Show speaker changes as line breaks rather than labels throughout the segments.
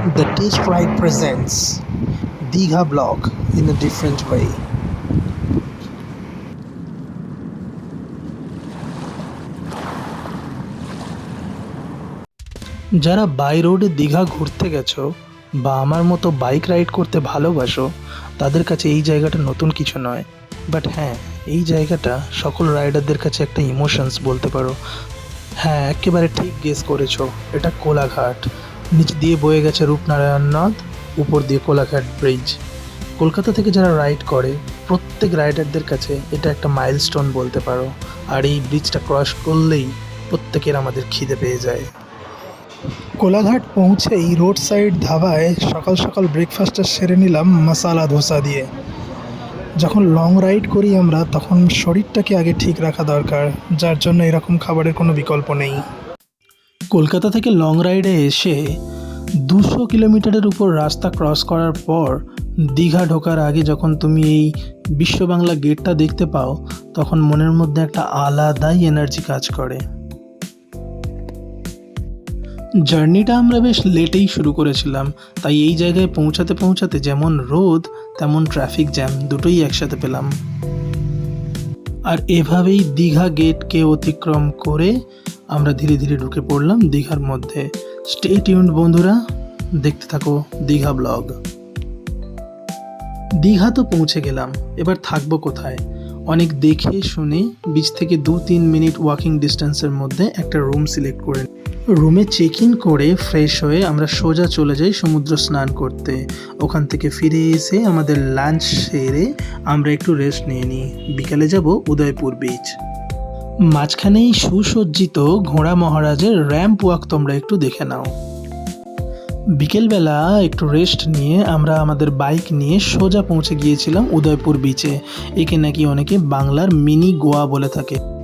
The Taste Right presents Digha blog in a different way. যারা by রোডে দীঘা ঘুরতে গেছো বা আমার মতো বাইক রাইড করতে ভালোবাসো, তাদের কাছে এই জায়গাটা নতুন কিছু নয়। বাট হ্যাঁ এই জায়গাটা সকল রাইডারদের কাছে একটা ইমোশনস বলতে পারো। হ্যাঁ একেবারে ঠিক গেস করেছ, এটা কোলাঘাট। নিচ দিয়ে বয়ে গেছে রূপনারায়ণ নদ উপর দিয়ে কোলাঘাট ব্রিজ। কলকাতা থেকে যারা রাইড করে, প্রত্যেক রাইডারদের কাছে এটা একটা মাইলস্টোন বলতে পারো। আর এই ব্রিজটা ক্রস করলেই প্রত্যেকের আমাদের খিদে পেয়ে যায়। কোলাঘাট পৌঁছেই রোড সাইড ধাবায় সকাল সকাল ব্রেকফাস্টটা সেরে নিলাম মশালা ধোসা দিয়ে। যখন লং রাইড করি আমরা, তখন শরীরটাকে আগে ঠিক রাখা দরকার, যার জন্য এরকম খাবারের কোনো বিকল্প নেই। কলকাতা থেকে লং রাইডে এসে দুশো কিলোমিটারের উপর রাস্তা ক্রস করার পর দীঘা ঢোকার আগে যখন তুমি এই বিশ্ব বাংলা গেটটা দেখতে পাও, তখন মনের মধ্যে একটা আলাদাই এনার্জি কাজ করে। জার্নিটা আমরা বেশ লেটেই শুরু করেছিলাম, তাই এই জায়গায় পৌঁছাতে পৌঁছাতে যেমন রোদ, তেমন ট্রাফিক জ্যাম দুটোই একসাথে পেলাম। আর এভাবেই দীঘা গেটকে অতিক্রম করে আমরা ধীরে ধীরে ঢুকে পড়লাম দীঘার মধ্যে। স্টে টিউন্ড বন্ধুরা। দেখতে থাকো দীঘা ব্লগ। দীঘা তো পৌঁছে গেলাম, এবার থাকব কোথায়? অনেক দেখে শুনে বিচ থেকে দু তিন মিনিট ওয়াকিং ডিস্টেন্সের মধ্যে একটা রুম সিলেক্ট করে রুমে চেক ইন করে ফ্রেশ হয়ে আমরা সোজা চলে যাই সমুদ্র স্নান করতে। ওখান থেকে ফিরে এসে আমাদের লাঞ্চ সেরে আমরা একটু রেস্ট নিয়ে নিই। বিকালে যাব উদয়পুর বিচ মাঝখানেই সুসজ্জিত ঘোড়া মহারাজের র্যাম্প ওয়াক তোমরা একটু দেখে নাও। বিকেলবেলা একটু রেস্ট নিয়ে আমরা আমাদের বাইক নিয়ে সোজা পৌঁছে গিয়েছিলাম উদয়পুর বিচে একে নাকি অনেকে বাংলার মিনি গোয়া বলে থাকে।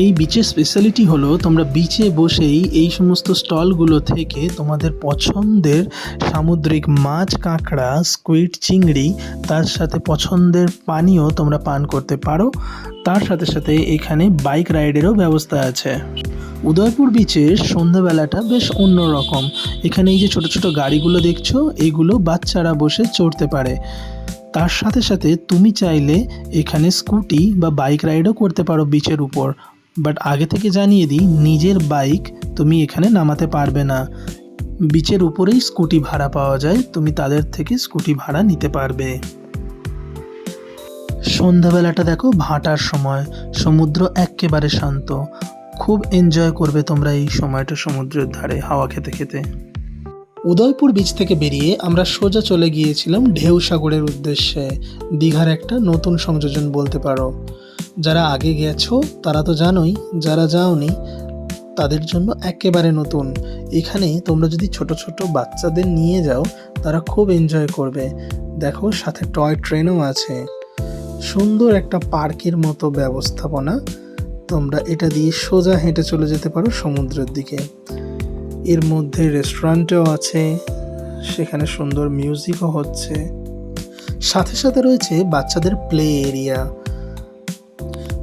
এই বিচের স্পেশালিটি হলো তোমরা বিচে বসেই এই সমস্ত স্টলগুলো থেকে তোমাদের পছন্দের সামুদ্রিক মাছ, কাঁকড়া স্কুইড চিংড়ি, তার সাথে পছন্দের পানীয় তোমরা পান করতে পারো। তার সাথে সাথে এখানে বাইক রাইডেরও ব্যবস্থা আছে। উদয়পুর বিচের সন্ধ্যাবেলাটা বেশ অন্যরকম। এখানে এই যে ছোট ছোট গাড়িগুলো দেখছ, এগুলো বাচ্চারা বসে চড়তে পারে। তার সাথে সাথে তুমি চাইলে এখানে স্কুটি বা বাইক রাইডও করতে পারো বিচের উপর। বাট আগে থেকে জানিয়ে দিই, নিজের বাইক তুমি এখানে নামাতে পারবে না। বিচের উপরেই স্কুটি ভাড়া পাওয়া যায়, তুমি তাদের থেকে স্কুটি ভাড়া নিতে পারবে। সন্ধ্যাবেলাটা দেখো ভাটার সময়, সমুদ্র একেবারে শান্ত। খুব এনজয় করবে তোমরা এই সময়টা সমুদ্রের ধারে হাওয়া খেতে খেতে। উদয়পুর বিচ থেকে বেরিয়ে আমরা সোজা চলে গিয়েছিলাম ঢেউ সাগরের উদ্দেশ্যে। দীঘার একটা নতুন সংযোজন বলতে পারো। যারা আগে গেছো, তারা তো জানোই, যারা যাওনি, তাদের জন্য একেবারে নতুন। এখানে তোমরা যদি ছোট ছোট বাচ্চাদের নিয়ে যাও, তারা খুব এনজয় করবে। দেখো, সাথে টয় ট্রেনও আছে। সুন্দর একটা পার্কের মতো ব্যবস্থাপনা। তোমরা এটা দিয়ে সোজা হেঁটে চলে যেতে পারো সমুদ্রের দিকে। এর মধ্যে রেস্টুরেন্টও আছে। সেখানে সুন্দর মিউজিকও হচ্ছে। সাথে সাথে রয়েছে বাচ্চাদের প্লে এরিয়া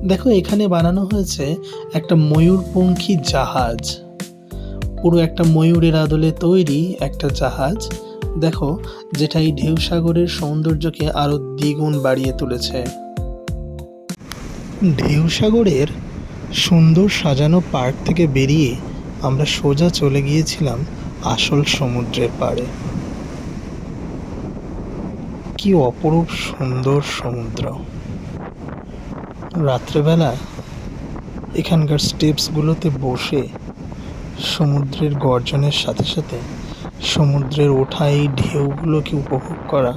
দেখো, এখানে বানানো হয়েছে একটা ময়ূরপঙ্খী জাহাজ। পুরো একটা ময়ূরের আদলে তৈরি একটা জাহাজ। দেখো, যেটা এই ঢেউ সাগরের সৌন্দর্যকে আরও দ্বিগুণ বাড়িয়ে তুলেছে। ঢেউ সাগরের সুন্দর সাজানো পার্ক থেকে বেরিয়ে আমরা সোজা চলে গিয়েছিলাম আসল সমুদ্রের পাড়ে। কি অপরূপ সুন্দর সমুদ্র। রাত্রেবেলা এখানকার স্টেপসগুলোতে বসে সমুদ্রের গর্জনের সাথে সাথে সমুদ্রের ওঠা এই ঢেউগুলোকে উপভোগ করা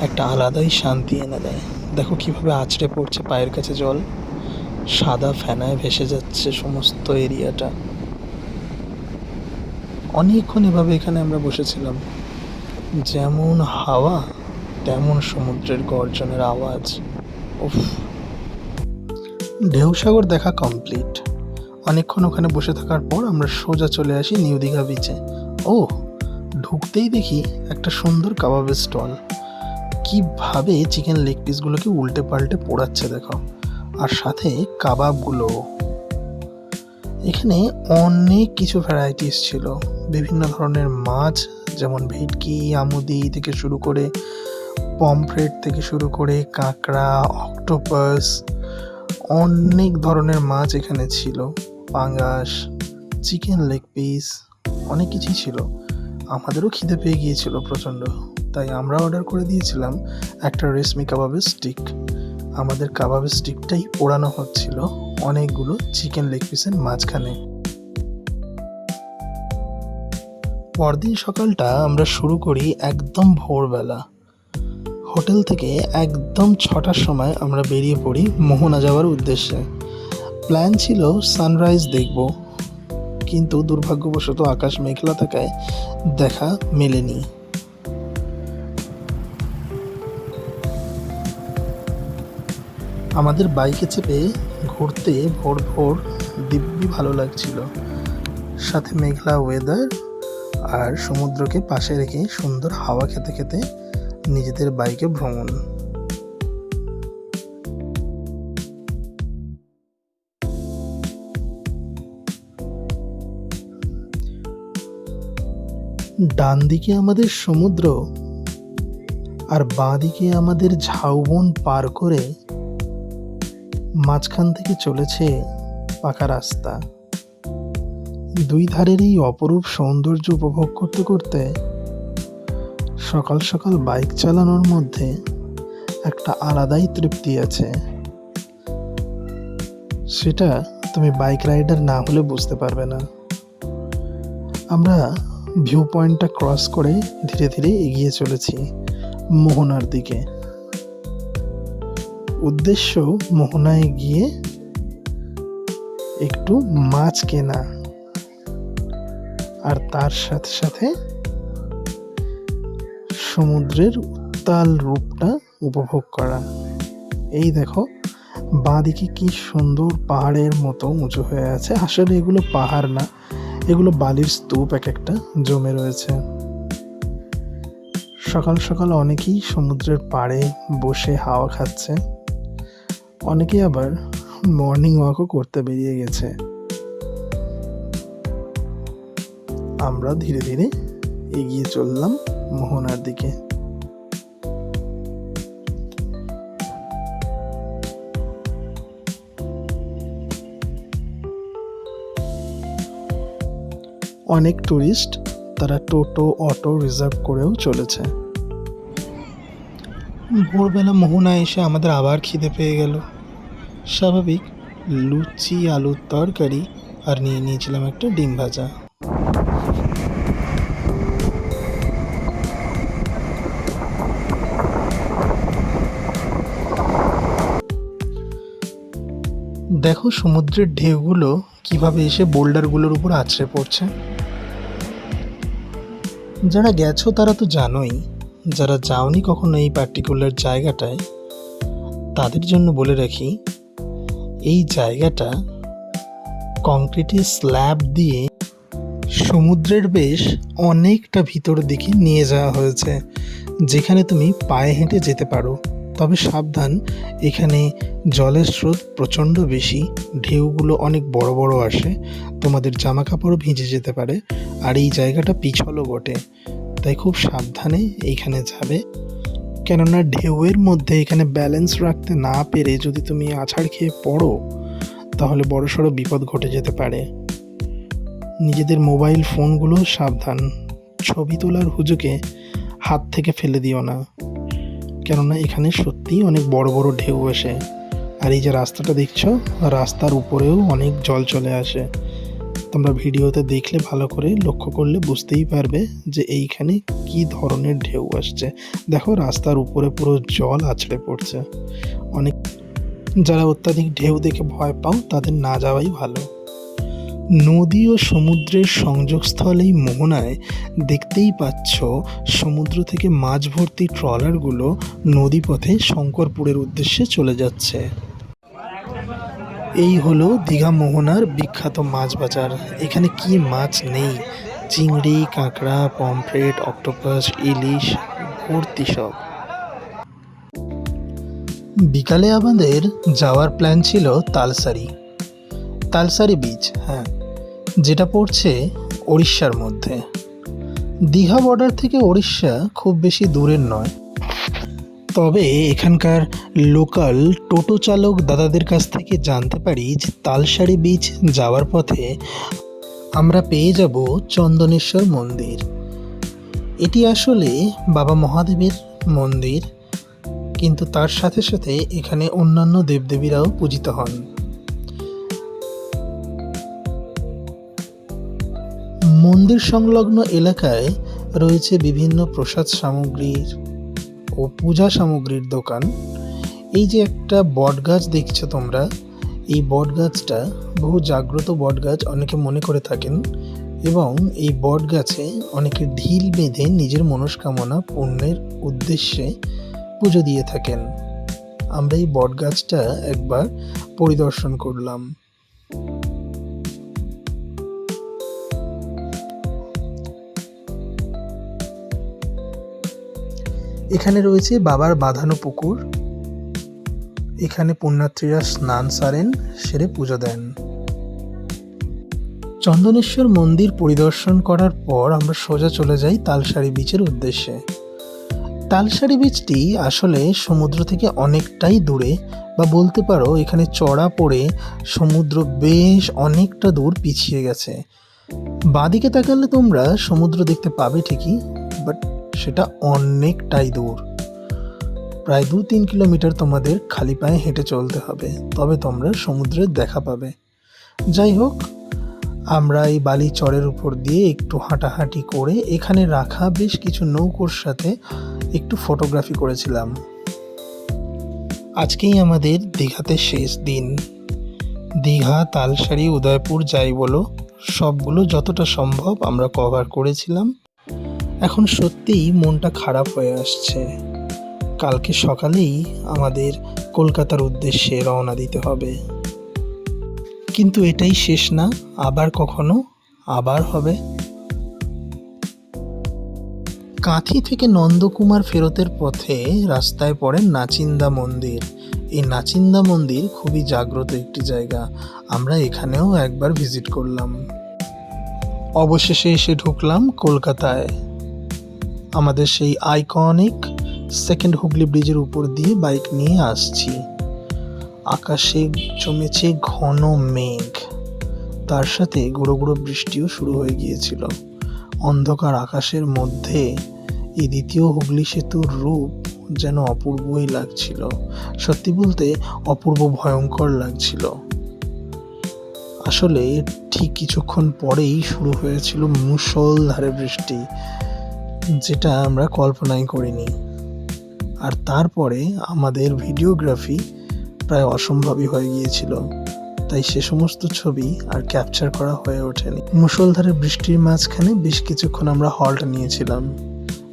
একটা আলাদাই শান্তি এনে দেয়। দেখো কীভাবে আছড়ে পড়ছে পায়ের কাছে জল। সাদা ফেনায় ভেসে যাচ্ছে সমস্ত এরিয়াটা। অনেকক্ষণ এভাবে এখানে আমরা বসেছিলাম। যেমন হাওয়া, তেমন সমুদ্রের গর্জনের আওয়াজ। উফ। ঢেউসাগর দেখা কমপ্লিট অনেকক্ষণ ওখানে বসে থাকার পর আমরা সোজা চলে আসি নিউ দীঘা বিচে ও ঢুকতেই দেখি একটা সুন্দর কাবাবের স্টল কীভাবে চিকেন লেগ পিসগুলোকে উল্টে পাল্টে পোড়াচ্ছে দেখো। আর সাথে কাবাবগুলো। এখানে অনেক কিছু ভ্যারাইটিস ছিল। বিভিন্ন ধরনের মাছ, যেমন ভেটকি, আমুদি থেকে শুরু করে পমফ্রেট থেকে শুরু করে, কাঁকড়া অক্টোপাস অনেক ধরনের মাছ এখানে ছিল। পাঙ্গাস, চিকেন লেগ পিস, অনেক কিছুই ছিল। আমাদেরও খিদে পেয়ে গিয়েছিল প্রচণ্ড। তাই আমরা অর্ডার করে দিয়েছিলাম একটা রেশমি কাবাবের স্টিক। আমাদের কাবাবের স্টিকটাই পোড়ানো হচ্ছিল অনেকগুলো চিকেন লেগ পিসের মাঝখানে। পরদিন সকালটা আমরা শুরু করি একদম ভোরবেলা। হোটেল থেকে একদম ছটার সময় আমরা বেরিয়ে পড়ি মোহনা যাওয়ার উদ্দেশ্যে। প্ল্যান ছিল সানরাইজ দেখব, কিন্তু দুর্ভাগ্যবশত আকাশ মেঘলা থাকায় দেখা মেলেনি। আমাদের বাইকে চেপে ঘুরতে ভোর ভোর দিব্যি ভালো লাগছিল। সাথে মেঘলা ওয়েদার আর সমুদ্রকে পাশে রেখে সুন্দর হাওয়া খেতে খেতে নিজেদের বাইকে ভ্রমণ। ডান দিকে আমাদের সমুদ্র আর বাঁ দিকে আমাদের ঝাউবন পার করে মাঝখান থেকে চলেছে পাকা রাস্তা। দুই ধারের এই অপরূপ সৌন্দর্য উপভোগ করতে করতে সকাল সকাল বাইক চালানোর মধ্যে একটা আলাদাই তৃপ্তি আছে। সেটা তুমি বাইক রাইডার না হলে বুঝতে পারবে না। আমরা ভিউ পয়েন্টটা ক্রস করে ধীরে ধীরে এগিয়ে চলেছি মোহনার দিকে। উদ্দেশ্য মোহনায় গিয়ে একটু মাছ কেনা। আর তার সাথে সাথে সমুদ্রের উত্তাল রূপটা উপভোগ করা। এই দেখো, বাঁদিকে কি সুন্দর পাহাড়ের মতো উঁচু হয়ে আছে। আসলে এগুলো পাহাড় না, এগুলো বালির স্তূপ এক একটা জমে রয়েছে। সকাল সকাল অনেকেই সমুদ্রের পাড়ে বসে হাওয়া খাচ্ছে। অনেকেই আবার মর্নিং ওয়াকও করতে বেরিয়ে গেছে। আমরা ধীরে ধীরে এগিয়ে চললাম। মোহনার দিকে। অনেক টুরিস্ট তারা টোটো, অটো রিজার্ভ করেও চলেছে। ভোরবেলা মোহনায় এসে আমাদের আবার খিদে পেয়ে গেল। স্বাভাবিক, লুচি, আলুর তরকারি আর নিয়ে নিয়েছিলাম একটা ডিম ভাজা। দেখো সমুদ্রের ঢেউগুলো কীভাবে এসে বোল্ডারগুলোর উপর আছড়ে পড়ছে। যারা গেছো তারা তো জানোই, যারা যাওনি কখনো এই পার্টিকুলার জায়গাটায়, তাদের জন্য বলে রাখি, এই জায়গাটা কংক্রিটের স্ল্যাব দিয়ে সমুদ্রের বেশ অনেকটা ভিতর দিকে নিয়ে যাওয়া হয়েছে, যেখানে তুমি পায়ে হেঁটে যেতে পারো। তবে সাবধান, এখানে জলের স্রোত প্রচণ্ড বেশি, ঢেউগুলো অনেক বড় বড় আসে, তোমাদের জামা কাপড়ও ভিজে যেতে পারে, আর এই জায়গাটা পিছলও বটে, তাই খুব সাবধানে এইখানে যাবে। কেননা ঢেউয়ের মধ্যে এখানে ব্যালেন্স রাখতে না পেরে যদি তুমি আছাড় খেয়ে পড়ো, তাহলে বড়সড় বিপদ ঘটে যেতে পারে। নিজেদের মোবাইল ফোনগুলো সাবধান, ছবি তোলার হুজুকে হাত থেকে ফেলে দিও না। কেননা এখানে সত্যিই অনেক বড় বড় ঢেউ আসে। আর এই যে রাস্তাটা দেখছ, রাস্তার উপরেও অনেক জল চলে আসে। তোমরা ভিডিওতে দেখলে ভালো করে লক্ষ্য করলে বুঝতেই পারবে যে এইখানে কি ধরনের ঢেউ আসছে। দেখো, রাস্তার উপরে পুরো জল আছড়ে পড়ছে। অনেক যারা অত্যাধিক ঢেউ দেখে ভয় পাও, তাদের না যাওয়াই ভালো। নদী ও সমুদ্রের সংযোগস্থল এই মোহনায় দেখতেই পাচ্ছ সমুদ্র থেকে মাছ ভর্তি ট্রলারগুলো নদীপথে শঙ্করপুরের উদ্দেশ্যে চলে যাচ্ছে। এই হলো দীঘা মোহনার বিখ্যাত মাছ বাজার। এখানে কি মাছ নেই? চিংড়ি, কাঁকড়া, পমফ্রেট, অক্টোপাস, ইলিশ, ভর্তি সব। বিকালে আমাদের যাওয়ার প্ল্যান ছিল তালসারি। তালসারি বিচ হ্যাঁ। যেটা পড়ছে ওড়িশার মধ্যে। দীঘা বর্ডার থেকে ওড়িশা খুব বেশি দূরের নয়। তবে এখানকার লোকাল টোটো চালক দাদাদের কাছ থেকে জানতে পারি যে তালসারি বিচ যাওয়ার পথে আমরা পেয়ে যাব চন্দনেশ্বর মন্দির। এটি আসলে বাবা মহাদেবের মন্দির, কিন্তু তার সাথে সাথে এখানে অন্যান্য দেবদেবীরাও পূজিত হন। মন্দির সংলগ্ন এলাকায় রয়েছে বিভিন্ন প্রসাদ সামগ্রীর ও পূজা সামগ্রীর দোকান। এই যে একটা বটগাছ দেখছ তোমরা, এই বটগাছটা বহু জাগ্রত বটগাছ অনেকে মনে করে থাকেন এবং এই বটগাছে অনেকে ঢিল বেঁধে নিজের মনস্কামনা পূর্ণের উদ্দেশ্যে পুজো দিয়ে থাকেন। আমরা এই বটগাছটা একবার পরিদর্শন করলাম। এখানে রয়েছে বাবার বাঁধানো পুকুর। এখানে পুণ্যার্থীরা স্নান সারেন, সেরে পুজো দেন। চন্দনেশ্বর মন্দির পরিদর্শন করার পর আমরা সোজা চলে যাই তালসারি বিচের উদ্দেশ্যে। তালসারি বিচটি আসলে সমুদ্র থেকে অনেকটাই দূরে বা বলতে পারো এখানে চড়া পড়ে সমুদ্র বেশ অনেকটা দূর পিছিয়ে গেছে। বাঁদিকে তাকালে তোমরা সমুদ্র দেখতে পাবে ঠিকই বাট সেটা অনেকটাই দূর। প্রায় দু তিন কিলোমিটার তোমাদের খালি পায়ে হেঁটে চলতে হবে, তবে তোমরা সমুদ্রের দেখা পাবে। যাই হোক, আমরা এই বালি চরের উপর দিয়ে একটু হাঁটাহাঁটি করে এখানে রাখা বেশ কিছু নৌকোর সাথে একটু ফটোগ্রাফি করেছিলাম। আজকেই আমাদের দীঘাতে শেষ দিন। দীঘা তালসারি উদয়পুর যাই বলো, সবগুলো যতটা সম্ভব আমরা কভার করেছিলাম। এখন সত্যিই মনটা খারাপ হয়ে আসছে। কালকে সকালেই আমাদের কলকাতার উদ্দেশ্যে রওনা দিতে হবে। কিন্তু এটাই শেষ না, আবার কখনো, আবার হবে। কাঁথি থেকে নন্দকুমার ফেরতের পথে রাস্তায় পড়ে নাচিন্দা মন্দির। এই নাচিন্দা মন্দির খুবই জাগ্রত একটি জায়গা। আমরা এখানেও একবার ভিজিট করলাম। অবশেষে এসে ঢুকলাম কলকাতায়। আমাদের সেই আইকনিক সেকেন্ড হুগলি ব্রিজের উপর দিয়ে বাইক নিয়ে আসছি। আকাশে জমেছে ঘন মেঘ। তার সাথে গুঁড়ো গুঁড়ো বৃষ্টিও শুরু হয়ে গিয়েছিল। অন্ধকার আকাশের মধ্যে এই দ্বিতীয় হুগলি সেতুর রূপ যেন অপূর্বই লাগছিল। সত্যি বলতে অপূর্ব ভয়ঙ্কর লাগছিল। আসলে ঠিক কিছুক্ষণ পরেই শুরু হয়েছিল মুষলধারে বৃষ্টি। যেটা আমরা কল্পনাই করিনি। আর তারপরে আমাদের ভিডিওগ্রাফি প্রায় অসম্ভবই হয়ে গিয়েছিল। তাই সে সমস্ত ছবি আর ক্যাপচার করা হয়ে ওঠেনি। মুষলধারে বৃষ্টির মাঝখানে বেশ কিছুক্ষণ আমরা হল্ট নিয়েছিলাম।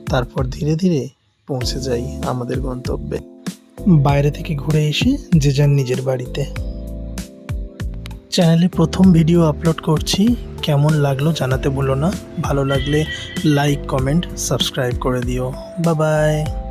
তারপর ধীরে ধীরে পৌঁছে যাই আমাদের গন্তব্যে। বাইরে থেকে ঘুরে এসে যে যার নিজের বাড়িতে। চ্যানেলে প্রথম ভিডিও আপলোড করছি কেমন লাগল জানাতে ভুলো না। ভালো লাগলে লাইক কমেন্ট সাবস্ক্রাইব করে দিও। বা বাই